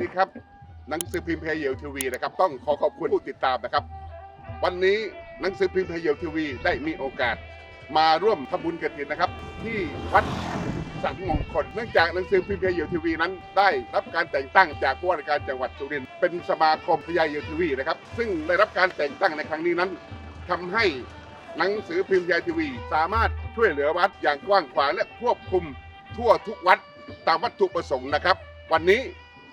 ดีครับหนังสือพิมพ์เพย์เยลทีวีนะครับต้องขอขอบคุณผู้ติดตามนะครับ วันนี้หนังสือพิมพ์เพย์เยลทีวีได้มีโอกาส มาร่วมทำบุญกฐินนะครับ ที่วัดสังมงคลเนื่องจากหนังสือพิมพ์เพยาเยลทีวีนั้น ได้รับการแต่งตั้งจากผู้ว่าราชการจังหวัดสุรินทร์เป็นสมาคมพยาเยลทีวีนะครับ ซึ่งได้รับการแต่งตั้งในครั้งนี้นั้นทำให้หนังสือพิมพ์พยาทีวี สามารถช่วยเหลือวัดอย่างกว้างขวางและควบคุมทั่วทุกวัดตามวัตถุประสงค์นะครับ วันนี้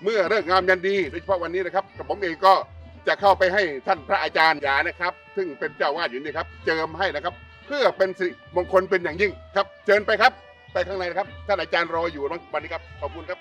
เมื่อเลิกงามยันดีโดยเฉพาะวันนี้นะครับกับผมเองก็จะเข้าไปให้ท่านพระอาจารย์ยานะครับ ซึ่งเป็นเจ้าวาดอยู่นี่ครับเจิมให้นะครับ เพื่อเป็นสิริมงคลเป็นอย่างยิ่งครับ เชิญไปครับ ไปข้างในนะครับท่านอาจารย์รออยู่วันนี้ครับขอบคุณครับ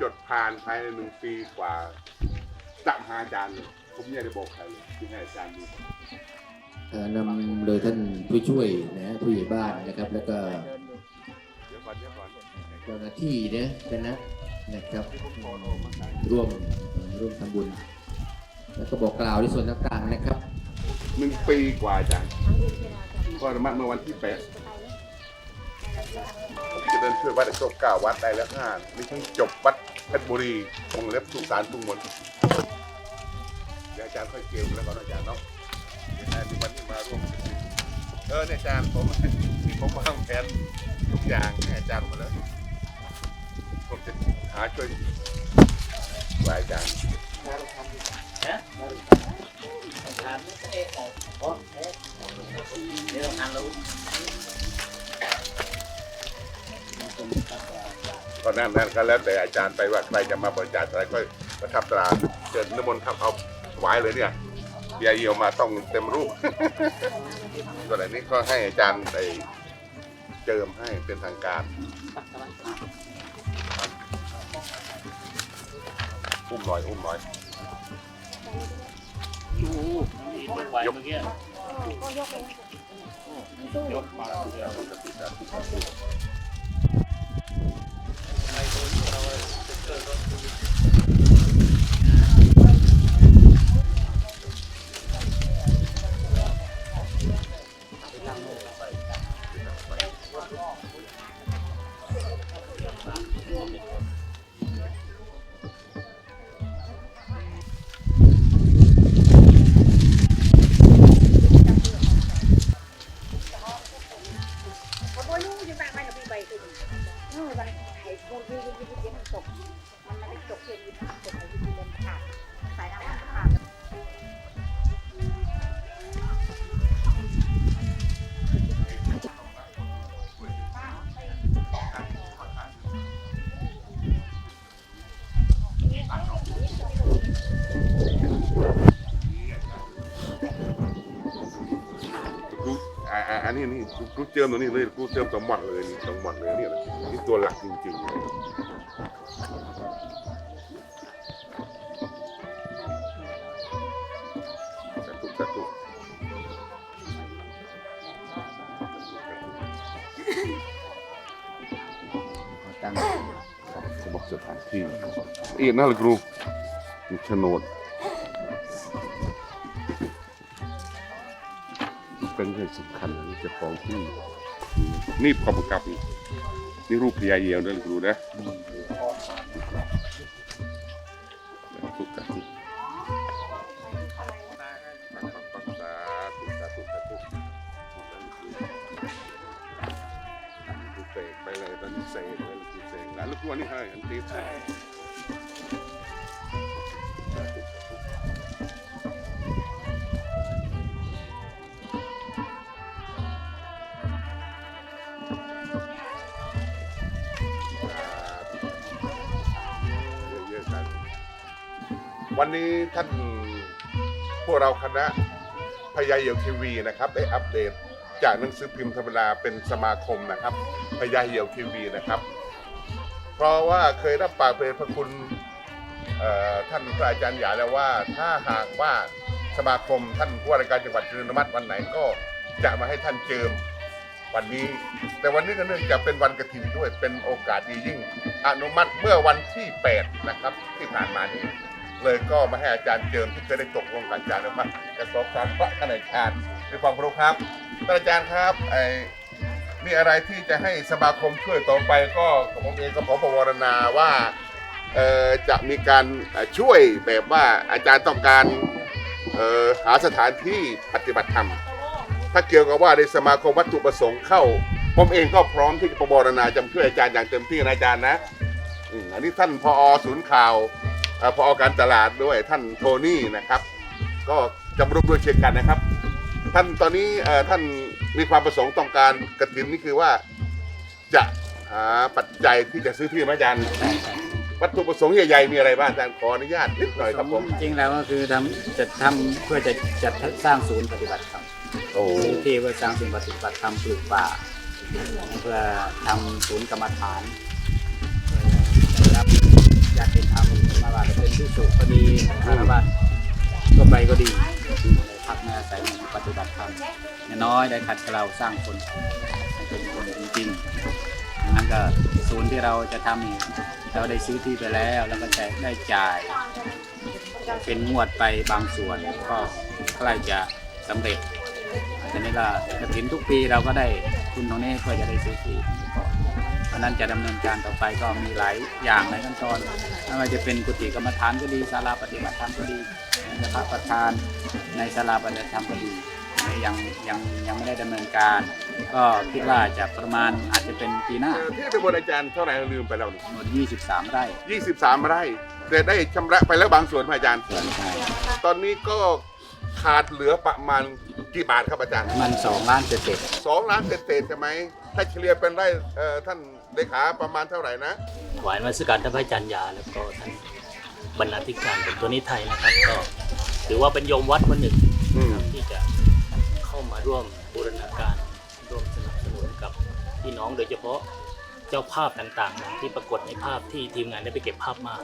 จดผ่านภายในหนึ่งปีกว่าจะหาอาจารย์เลยผมไม่ได้บอกใครเลยที่ให้อาจารย์ดูเอ่อนำโดยท่านผู้ช่วยนะผู้ใหญ่บ้านนะครับ แล้วก็เดี๋ยวก่อนเดี๋ยวก่อนเจ้าหน้าที่นะคณะนะครับร่วมร่วมทำบุญ แล้วก็บอกกล่าวในส่วนต่างๆนะครับ หนึ่งปีกว่าอาจารย์ก็มาเมื่อวันที่แปด ดินช่วยวัดได้ครบเก้าวัดได้แล้วห้านี่เพิ่งจบวัดเพชรบุรีวงเล็บสุสานทุ่งมนเดี๋ยวอาจารย์ค่อยเกลแล้วก่อนอาจารย์เนาะเดี๋ยวันนี้มาร่วมกันเออเนี่ยอาจารย์ผมที่ผมวางแผนทุกอย่างให้อาจารย์หมดแล้วผมจะหาช่วยไหวอาจารย์ ก็นั่นนั่นก็แล้วแต่อาจารย์ไปว่าใครจะมาบริจาคอะไรก็ประทับตราเชิญนิมนต์ครับเอาถวายเลยเนี่ยเบียร์เยียวมาต้องเต็มรูปส่วนอันนี้ก็ให้อาจารย์ไปเจิมให้เป็นทางการอุ้มหน่อยอุ้มหน่อยไหวเงี้ยก นนี้นี่กูกูเจิมตัวนี้เลยกูเจิมตัวหมดเลยนี่ตัวหมดเลยเนี่ยนี่ตัวหลักจริงๆเลยสาธุสาธุตั้งสมบสถานที่เอียดน่าเลยครูมีโฉนด เป็นเรื่องสำคัญนะเจ้าของที่นี่ขอบกับนี่นี่รูปพญาเยียวด้วยครูนะทุกสาธุสาธุสาธุสาธุเสกไปเลยตอนนี้เสกเลยเสกแล้วลูกตัวนี้ให้อันตีสาธุส วันนี้ท่านพวกเราคณะพยาเหี่ยวทีวีนะครับได้อัปเดตจากหนังสือพิมพ์ธรรมดาเป็นสมาคมนะครับพยาเหี่ยวทีวีนะครับ เพราะว่าเคยรับปากเป็นพระคุณท่านพระอาจารย์หยาแล้วว่าถ้าหากว่าสมาคมท่านผู้ว่าราชการจังหวัดจุฬามัดวันไหนก็จะมาให้ท่านเจิมวันนี้ แต่วันนี้ก็เนื่องจากเป็นวันกระถินด้วยเป็นโอกาสดียิ่ง อนุมัติเมื่อวันที่ 8 นะครับที่ผ่านมานี้ เลยก็มาให้อาจารย์เจิมที่เคยได้ตกลงกับอาจารย์แล้วว่าจะขอความพระท่านอาจารย์ด้วยความเคารพครับท่านอาจารย์ครับไอ้มีอะไรที่จะให้สมาคมช่วยต่อไปก็ผมเองก็ขอประวรณาว่าเอ่อจะมีการช่วยแบบว่าอาจารย์ต้องการเอ่อหาสถานที่ปฏิบัติธรรม ถ้าเกี่ยวกับว่าในสมาคมวัตถุประสงค์เข้า ผมเองก็พร้อมที่จะประวรณาจำช่วยอาจารย์อย่างเต็มที่นะอาจารย์นะอืมอันนี้ท่านพอศูนย์ข่าว เอ่อพอการตลาดด้วยท่านโทนี่นะครับ ก็จะร่วมด้วยเช่นกันนะครับ ท่านตอนนี้เอ่อท่านมีความประสงค์ต้องการกระถินนี่คือว่าจะหาปัจจัยที่จะซื้อที่ไหมอาจารย์ วัตถุประสงค์ใหญ่ๆมีอะไรบ้างอาจารย์ขออนุญาตนิดหน่อยครับผมจริงๆแล้วก็คือทำจะทำเพื่อจะจัดสร้างศูนย์ปฏิบัติธรรมโอ้พื้นที่เพื่อสร้างศูนย์ปฏิบัติธรรมปลูกป่า เพื่อทำศูนย์กรรมฐานเพื่อได้รับ ญาติธรรมมาว่าจะเป็นที่สุขก็ดีคารวะก็ไปก็ดีพักในอาศัยในปฏิบัติธรรมน้อยได้ขัดเกลาสร้างคนให้เป็นคนจริงๆนั้นก็ศูนย์ที่เราจะทำเราได้ซื้อที่ไปแล้วแล้วก็จะได้จ่ายเป็นงวดไปบางส่วนก็ใกล้จะสำเร็จทีนี้ก็กระถินทุกปีเราก็ได้ทุนตรงนี้เพื่อจะได้ซื้อที่ ราะฉะนั้นจะดำเนินการต่อไปก็มีหลายอย่างหลายขั้นตอนไม่ว่าจะเป็นกุฏิกรรมฐานก็ดีศาลาปฏิบัติธรรมก็ดีสภาประธานในศาลาปฏิบัติธรรมก็ดียังยังยังไม่ได้ดำเนินการ ก็คิดว่าจะประมาณอาจจะเป็นปีหน้าเอ่อที่ตำบลอาจารย์เท่าไหร่ลืมไปแล้วนี่หมด23 ไร่ 23 ไร่แต่ได้ชำระไปแล้วบางส่วนไหมอาจารย์ส่วนไทยตอนนี้ก็ขาดเหลือประมาณกี่บาทครับอาจารย์ มัน2ล้านเศษสองล้านเศษๆใช่ไหมถ้าเฉลี่ยเป็นไร่เอ่อท่าน เลขาประมาณเท่าไหร่นะหวานมาสการท่านพระอาจารย์ยาแล้วก็ท่านบรรณาธิการเป็นตัวนิไทยนะครับ ก็ถือว่าเป็นโยมวัดคนหนึ่งอืมที่จะเข้ามาร่วมบูรณาการร่วมสนับสนุนกับพี่น้องโดยเฉพาะเจ้าภาพต่างๆที่ปรากฏในภาพที่ทีมงานได้ไปเก็บภาพมา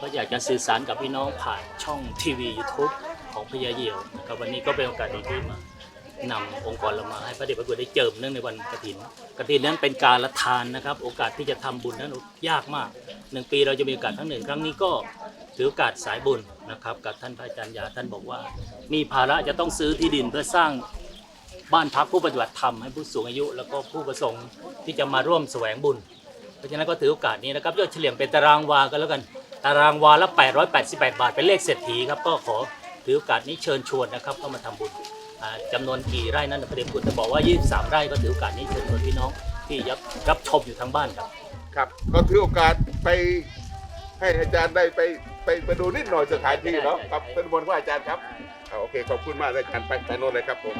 ก็อยากจะสื่อสารกับพี่น้องผ่านช่องทีวี YouTube ของพญาเหี่ยวนะครับวันนี้ก็เป็นโอกาสดีที่มา นำองค์กรเรามาให้พระเดชพระคุณได้เจิมเนื่องในวันกฐินกฐินนั้นเป็นการละทานนะครับ โอกาสที่จะทำบุญนั้นยากมากหนึ่งปีเราจะมีโอกาสครั้งหนึ่ง ครั้งนี้ก็ถือโอกาสสายบุญนะครับ กับท่านพระอาจารย์ยาท่านบอกว่า มีภาระจะต้องซื้อที่ดินเพื่อสร้างบ้านพักผู้ปฏิบัติธรรมให้ผู้สูงอายุ แล้วก็ผู้ประสงค์ที่จะมาร่วมแสวงบุญ เพราะฉะนั้นก็ถือโอกาสนี้นะครับยอดเฉลี่ยเป็นตารางวากันแล้วกัน ตารางวาละ 888 บาทเป็นเลขเศรษฐีครับก็ขอถือโอกาสนี้เชิญชวนนะครับเข้ามาทำบุญ จำนวนกี่ไร่นั้นพระเดชคุณจะบอกว่า 23 ไร่ก็ถือโอกาสนี้เชิญชวนพี่น้องที่รับรับชมอยู่ทางบ้านครับ ครับ ก็ถือโอกาสไปให้อาจารย์ได้ไปไปไปดูนิดหน่อยสถานที่เนาะครับท่านบนว่าอาจารย์ครับอ่าโอเคขอบคุณมากอาจารย์ไปไปโน่นเลยครับผม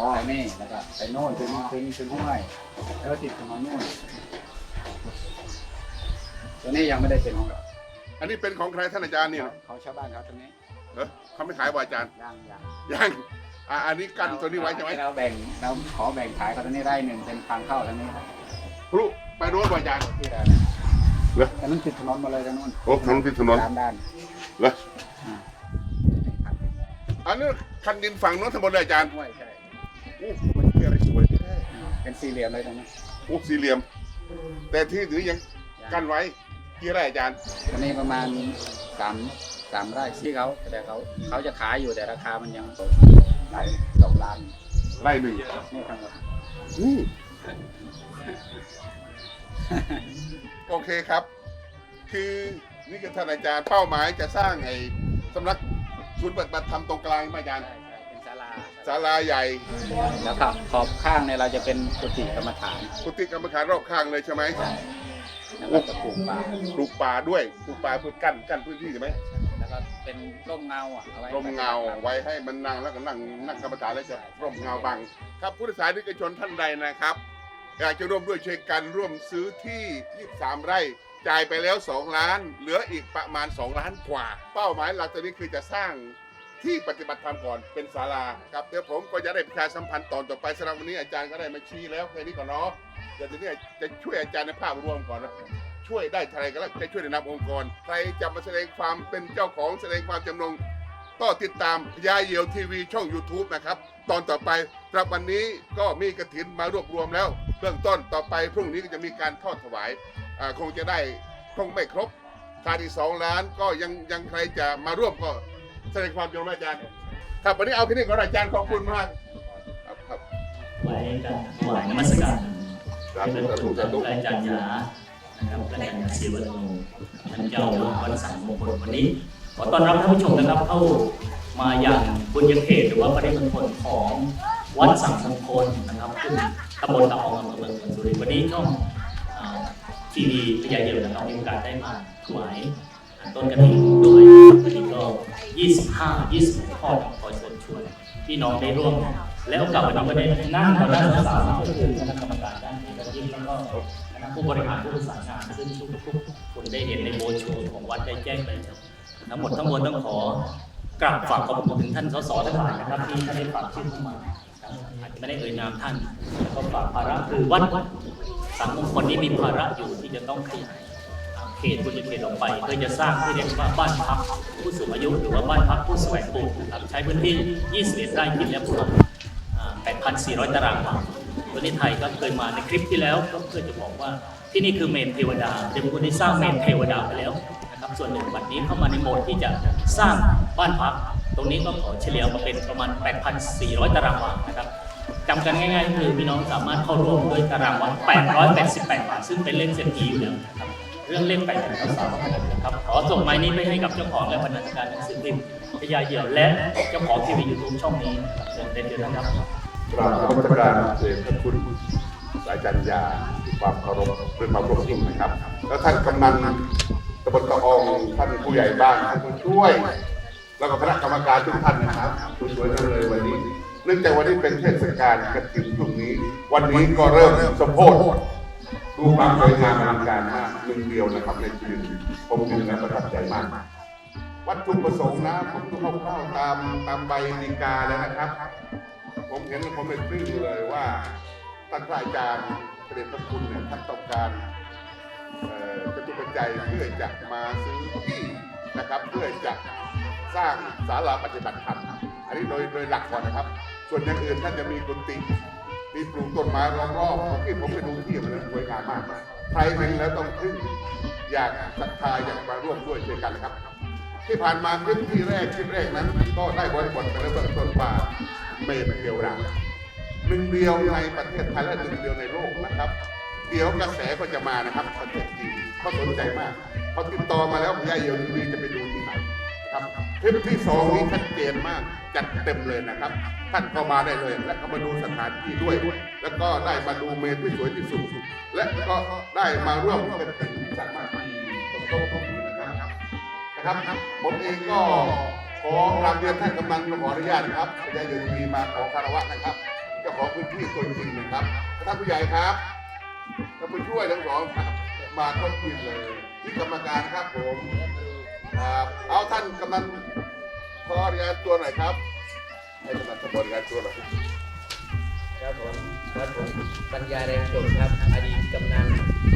ภูเขาอ๋อนี่แล้วก็ไปโน่นถึงถึงถึงห้วยแล้วติดกับมาโน่นตัวนี้ยังไม่ได้เป็นของเราอันนี้เป็นของใครท่านอาจารย์เนี่ยของชาวบ้านเขาตรงนี้เออเขาไม่ขายบ่อาจารย์ย่างย่างยังอ่าอันนี้กันตัวนี้ไว้ใช่ไหมเราแบ่งเราขอแบ่งขายเขาตรงนี้ได้หนึ่งเป็นทางเข้าตรงนี้พลุไปรู้บ่อาจารย์ที่เราเนี่ยเหรอแต่นั้นติดถนนมาเลยทางนู้นโอ้ถนนติดถนนสามด้านเหรออันนี้คันดินฝั่งโน้นทั้งหมดเลยอาจารย์ห้วยใช่ โอ้มันคืออะไรสวยแท้เป็นสี่เหลี่ยมเลยตรงนั้นโอ้สี่เหลี่ยม แต่ที่ถือยังกันไว้กี่ไร่อาจารย์ตอนนี้ประมาณสามสามไร่ที่เขาแต่เขาเขาจะขายอยู่แต่ราคามันยังหลายสองล้านไร่หนึ่งนี่ทั้งหมดอืมโอเคครับ คือนี่คือท่านอาจารย์เป้าหมายจะสร้างไอ้สำนักศูนย์ปฏิบัติธรรมตรงกลางไหมอาจารย์ใช่ใช่เป็น ศาลาศาลาใหญ่ แล้วก็ขอบข้างเนี่ยเราจะเป็นกุฏิกรรมฐานกุฏิกรรมฐานรอบข้างเลยใช่ไหมแล้วก็จะปลูกป่าปลูกป่าด้วยปลูกป่าเพื่อกั้นกั้นพื้นที่ใช่ไหมแล้วก็เป็นร่มเงาอะเอาไว้ร่มเงาไว้ให้มันนั่งแล้วก็นั่งนั่งกรรมฐานแล้วจะร่มเงาบัง ครับผู้โดยสารนิกชนท่านใดนะครับอยากจะร่วมด้วยช่วยกันร่วมซื้อที่ 23 ไร่จ่ายไปแล้ว 2 ล้าน เหลืออีกประมาณ 2 ล้านกว่า เป้าหมายหลักตอนนี้คือจะสร้าง ที่ปฏิบัติธรรมก่อนเป็นศาลาครับเดี๋ยวผมก็จะได้ประชาสัมพันธ์ตอนต่อไปสำหรับวันนี้อาจารย์ก็ได้มาชี้แล้วแค่นี้ก่อนเนาะเดี๋ยวทีนี้จะช่วยอาจารย์ในภาพรวมก่อนนะช่วยได้เท่าไรก็แล้วจะช่วยในนามองค์กร ใครจะมาแสดงความเป็นเจ้าของแสดงความจำนงก็ติดตามยาเยียวทีวีช่อง YouTube นะครับ ตอนต่อไปสำหรับวันนี้ก็มีกระถินมารวบรวมแล้ว เบื้องต้นต่อไปพรุ่งนี้ก็จะมีการทอดถวายอ่าคงจะได้คงไม่ครบขาดอีกสองล้านก็ยังยังใครจะมาร่วมก็ แสดงความจงรักอาจารย์ ครับวันนี้เอาแค่นี้ก่อนอาจารย์ขอบคุณมาก ครับครับไว้กันถวายนมัสการสาธุสาธุสาธุพระอาจารย์ยานะครับพระอาจารย์ยาศิวโนท่านเจ้าวัดสังมงคลวันนี้ ขอต้อนรับท่านผู้ชมนะครับเข้ามาอย่างบุญญเขตหรือว่าปริมณฑลของวัดสังมงคลนะครับซึ่งตำบลตะอองอำเภอเมืองสุรินทร์วันนี้ช่องทีวีพญาเยลนะครับมีโอกาสได้มาถวาย ต้นกระถิ่นด้วยวันนี้ก็25 26ข้อขอเชิญชวนพี่น้องได้ร่วม แล้วกลับวันนี้ก็ได้นั่งต่อหน้าสามก็คือคณะกรรมการด้านการยิ่งแล้วก็คณะผู้บริหารผู้ประสานงานซึ่งทุกๆคนได้เห็นในโบชัวร์ของวัดได้แจ้งไปทั้งหมดทั้งมวลต้องขอกราบฝากขอบคุณถึงท่านสสทั้งหลายนะครับที่ท่านได้ฝากชื่อเข้ามาอาจจะไม่ได้เอ่ยนามท่านแล้วก็ฝากภาระคือวัดสังคมคนนี้มีภาระอยู่ที่จะต้องขยาย เขตบุญเขตออกไปเพื่อจะสร้างที่เรียกว่าบ้านพักผู้สูงอายุ หรือว่าบ้านพักผู้แสวงบุญนะครับใช้พื้นที่ 21 ไร่คิดแล้วประมาณ8,400 ตารางวาวันนี้ไทยก็เคยมาในคลิปที่แล้วก็เพื่อจะบอกว่าที่นี่คือเมนเทวดาเดี๋ยวคนที่สร้างเมนเทวดาไปแล้วนะครับส่วนหนึ่งวันนี้เข้ามาในโหมดที่จะสร้างบ้านพัก ตรงนี้ก็ขอเฉลี่ยมาเป็นประมาณ 8,400 ตารางวานะครับจำกันง่ายๆ คือพี่น้องสามารถเข้าร่วมด้วยตารางวัน888 บาท ซึ่งเป็นเลขเศรษฐีอยู่แล้วนะครับ เรื่องเล่นไปแต่เราสามารถนะครับขอส่งไม้นี้ไปให้กับเจ้าของและบรรณาธิการหนังสือพิมพ์พญาเหยี่ยวและเจ้าของทีวียูทูบช่องนี้นะครับเชิญเด่นเดือนนะครับกราบนมัสการเรียนท่านคุณอาจารย์ยาความเคารพด้วยความเคารพยิ่งนะครับ แล้วท่านกำนันตำบลตะอองท่านผู้ใหญ่บ้านท่านผู้ช่วย แล้วก็คณะกรรมการทุกท่านนะครับผู้ช่วยกันเลยวันนี้ เนื่องจากวันนี้เป็นเทศกาลกฐินช่วงนี้ วันนี้ก็เริ่มสมโพธิ ดูปความสวยงามอลังการมากหนึ่งเดียวนะครับในชีวิตผมเห็นแล้วประทับใจมาก วัตถุประสงค์นะผมดูคร่าวๆตามตามใบดีกาแล้วนะครับ ผมเห็นแล้วผมเป็นปลื้มเลยว่าท่านพระอาจารย์เสด็จพระคุณเนี่ยท่านต้องการเอ่อกระตุปัจจัยเพื่อจะมาซื้อที่นะครับเพื่อจะสร้างศาลาปฏิบัติธรรมอันนี้โดยโดยหลักก่อนนะครับ ส่วนอย่างอื่นท่านจะมีกุฏิ มีปลูกต้นไม้รอบๆผมที่ผมไปดูที่มันสวยงามมากใครเห็นแล้วต้องทึ่งอยากศรัทธาอยากมาร่วมด้วยช่วยกันนะครับ ที่ผ่านมาคลิปที่แรกคลิปแรกนั้น ก็ได้บริบทไปแล้วเบื้องต้นว่าเมนเดียวรังหนึ่งเดียวในประเทศไทยและหนึ่งเดียวในโลกนะครับ เดี๋ยวกระแสก็จะมานะครับประเทศจีนเขาสนใจมากเขาติดต่อมาแล้วพยาเยียวทีวีจะไปดูที่ไหนนะครับ คลิปที่สองนี้ชัดเจนมากจัดเต็มเลยนะครับ ท่านก็มาได้เลย และก็มาดูสถานที่ด้วย แล้วก็ได้มาดูเมนที่สวยที่สุดและก็ได้มาร่วมเป็นถึงสามารถที่ตรงโต๊ะตรงนี้นะครับนะครับ ผมเองก็ขอราบเรียนท่านกำนันขออนุญาตนะครับพญาโยธีมาขอคารวะนะครับเจ้าของพื้นที่ตัวจริงนะครับท่านผู้ใหญ่ครับท่านผู้ช่วยทั้งสองครับมาครบทีมเลย ที่กรรมการครับผมครับเอาท่านกำนัน ขออนุญาตตัวหน่อยครับ ให้กำนันขออนุญาตตัวหน่อยครับผมครับผมปัญญาแรงจบครับ อดีตกำนัน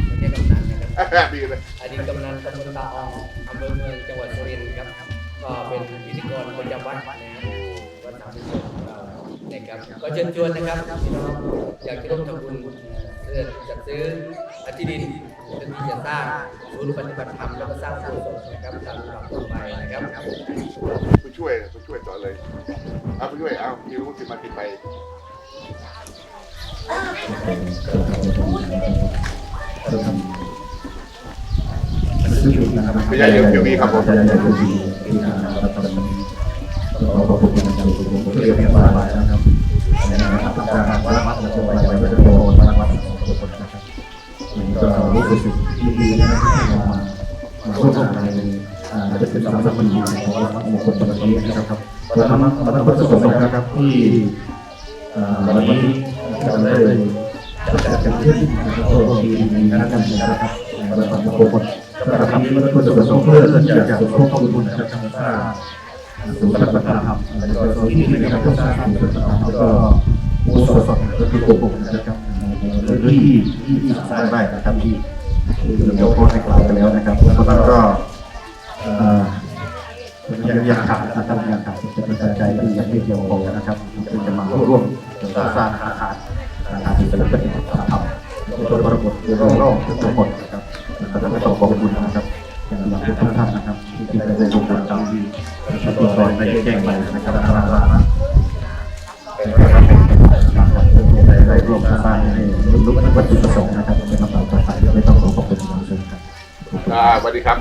ไม่ใช่กำนันนะครับ ดีเลยอดีตกำนันตำบลตาอองอำเภอเมืองจังหวัดสุรินทร์ครับ ก็เป็นพิธีกรประจำวัดนะฮะวัดสามพิสุทธิ์ของเรานะครับ ก็เชิญชวนนะครับพี่น้องอยากจะร่วมทำบุญเพื่อจัด ซื้อที่ดินเพื่อที่จะสร้างศูนย์ปฏิบัติธรรมแล้วก็สร้างผู้สงนะครับตามลำดับต่อไปนะครับผู้ช่วยผู้ช่วยต่อเลยเอาผู้ช่วยเอามีรู้สิมาติดไปไม่ใช่เดี๋ยวเดี๋ยวมีครับผมก็รู้ สึกยินดีนะครับมาร่วมงานในอาจะเป็นสามสมัยของวัดมงคลวันนี้นะครับแล้วก็มาทำเพื่อสุขภาพนะครับที่วันนี้เราได้จัดกันขึ้นนะครับทีมงานกันนะครับมาทำมงคลสำหรับครั้งนี้มันเพื่อสุขภาพเพื่ออยากจะสมทบทุนนะครับทางสร้างศูนย์ปฏิบัติธรรมแล้วก็ที่นี่นะครับเพื่อสร้างศูนย์ปฏิบัติธรรมแล้วก็โมสสก็คือโกบนะครับพื้นที่ที่สร้างได้นะครับที่ ที่เราโพสต์ให้กล่าวไปแล้วนะครับแล้วก็เอ่อยังยังขาดนะครับยังขาดจะเป็นปัจจัยที่ยังไม่เพียงพอนะครับที่จะมาร่วมสร้างอาคารอาคารที่จะเป็นปฏิบัติธรรมในตัวบริบทโลกโลกทั้งหมดนะครับแล้วก็ขอขอบคุณนะครับอย่างหลังทุกท่านนะครับที่ได้ได้ร่วมกันตามที่ที่ตัวตนได้แจ้งไปนะครับทางร้านได้ได้ร่วมสร้างให้รรลุวัตถุประสงค์นะครับเป็นคำตอบต่อ ไม่ต้องขอขอบคุณน้องเชิญครับอ่าสวัสดีครับ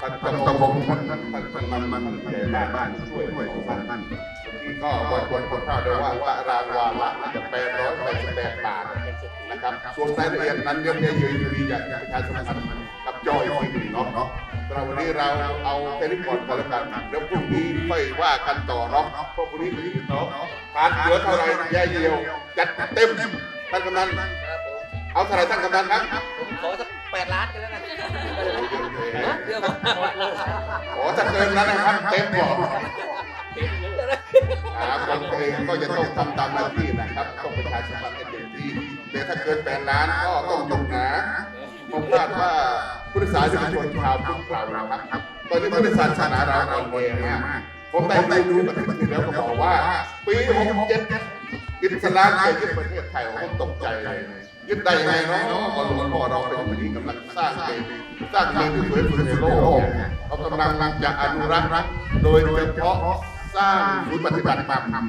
ท่านต้องต้องผมท่านท่านท่านท่านมันมันมันบ้านบ้านช่วยช่วยของท่านท่านก็ควรควรควรทราบด้วยว่าว่ารางวัลละจะแปดร้อยแปดสิบแปดบาทนะครับส่วนรายละเอียดนั้นเดี๋ยวเนี่ยยืนยืนอยากจะประชาสัมพันธ์กับจอยทีหนึ่งเนาะเนาะสำหรับวันนี้เราเอาแค่นี้ก่อนก็แล้วกันเดี๋ยวพรุ่งนี้ค่อยว่ากันต่อเนาะเพราะพรุ่งนี้เป็นที่เนาะผ่านเหลือเท่าไหรแย่เดียวจัดเต็มท่านกำนัน เอาเท่าไหรท่านกำนันครับขอสักแปดล้านกันแล้วกันเรื่องขอถ้าเกินนั้นนะครับเต็มบอกอ่าคนเพลงก็จะต้องทำตามหน้าที่นะครับต้องประชาสัมพันธ์ให้เต็มที่แต่ถ้าเกินแปดล้านก็ต้องหยุดนะผมคาดว่าผู้โดยสารจะเป็นชนชาวพุทธเรานะครับตอนนี้ผู้โดยสารศาสนาเราอ่อนแอมากผมได้ไปดูประเทศอื่นแล้วก็บอกว่า ปี 67 อิสลามจะยึดประเทศไทยผมตกใจเลย ยึดได้ยังไงเนาะก็หลวงพ่อเราเป็นคนที่กำลังสร้างเมนสร้างเมนที่สวยที่สุดในโลกเขากำลังจะอนุรักษ์โดยเฉพาะสร้างศูนย์ปฏิบัติธรรม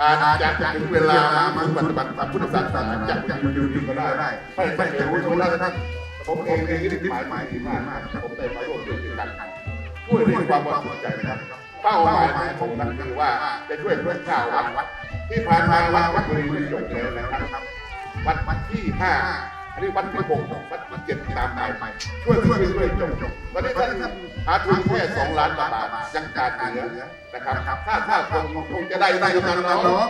อาจจะถึงเวลาศูนย์ปฏิบัติธรรมพุทธศาสนาจะยังอยู่ดีก็ได้ไม่ไม่รู้ชนแล้วท่านผมเองเองนี่หมายหมายดีมากมากผมได้มาร่วมด้วยกันช่วยเรื่องความบริสุทธิ์ใจนะครับเป้าหมายของผมนั้นคือว่าจะช่วยเพื่อนข้าววัดที่ผ่านมาวัดวัดบุรีจบแล้วนะครับ วัดวัดที่ห้าอันนี้วัดที่หกวัดที่เจ็ดตามไปช่วยช่วยช่วยจบจบตอนนี้ท่านหาทุนแค่สองล้านบาทยังขาดเหลือนะครับถ้าถ้าคงคงจะได้ได้กันเนาะ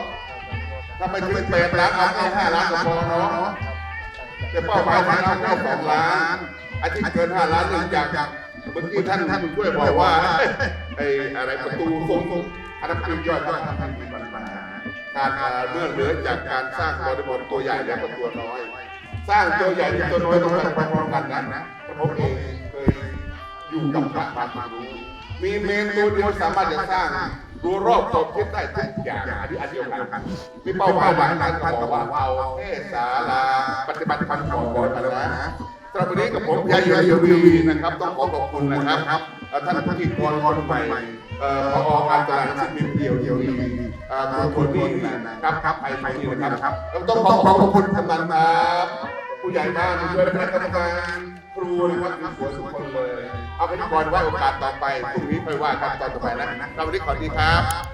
ถ้าไม่ถึงแปดล้านเอาแค่ห้าล้านก็พอเนาะแต่เป้าหมายของเราแค่สองล้านอาทิตย์เกินห้าล้านเนื่งจากเมื่อกี้ท่านท่านช่วยบอกว่าไอ้อะไรประตูทรงอันนั้นคือยอดยอดทำให้มีปัญหา การเมื่องเหลือจากการสร้างบริบทตัวใหญ่แล้วก็ตัวน้อย สร้างตัวใหญ่ตัวน้อยต้องไปพร้อมกันนะผมเองเคยอยู่กับพระมามารู้มีเมนตัวเดียวสามารถจะสร้างรัวรอบขอบทิศได้ทุกอย่างอันนี้อันเดียวกันมีเป้าหมายหลังนั้นท่านก็บอกว่าเอาเทศาลาปฏิบัติธรรมของก่อนนะ สำหรับวันนี้กับผมยายเยียวทีวีนะครับ ต้องขอขอบคุณนะครับเอ่อท่านพิธีกรคนใหม่เอ่อพอการตลาดสินเดียวเดียวทีวีอ่าคุณคนนี้นะครับครับไทยไทยนี่นะครับแล้วต้องขอขอบคุณท่านนะครับผู้ใหญ่บ้านผู้ช่วยคณะกรรมการครูนะครับสวยทุกคนเลย เอาพิธีกรไว้โอกาสต่อไปพรุ่งนี้ไปว่ากันตอนต่อไปนะสวัสดีขอดีครับ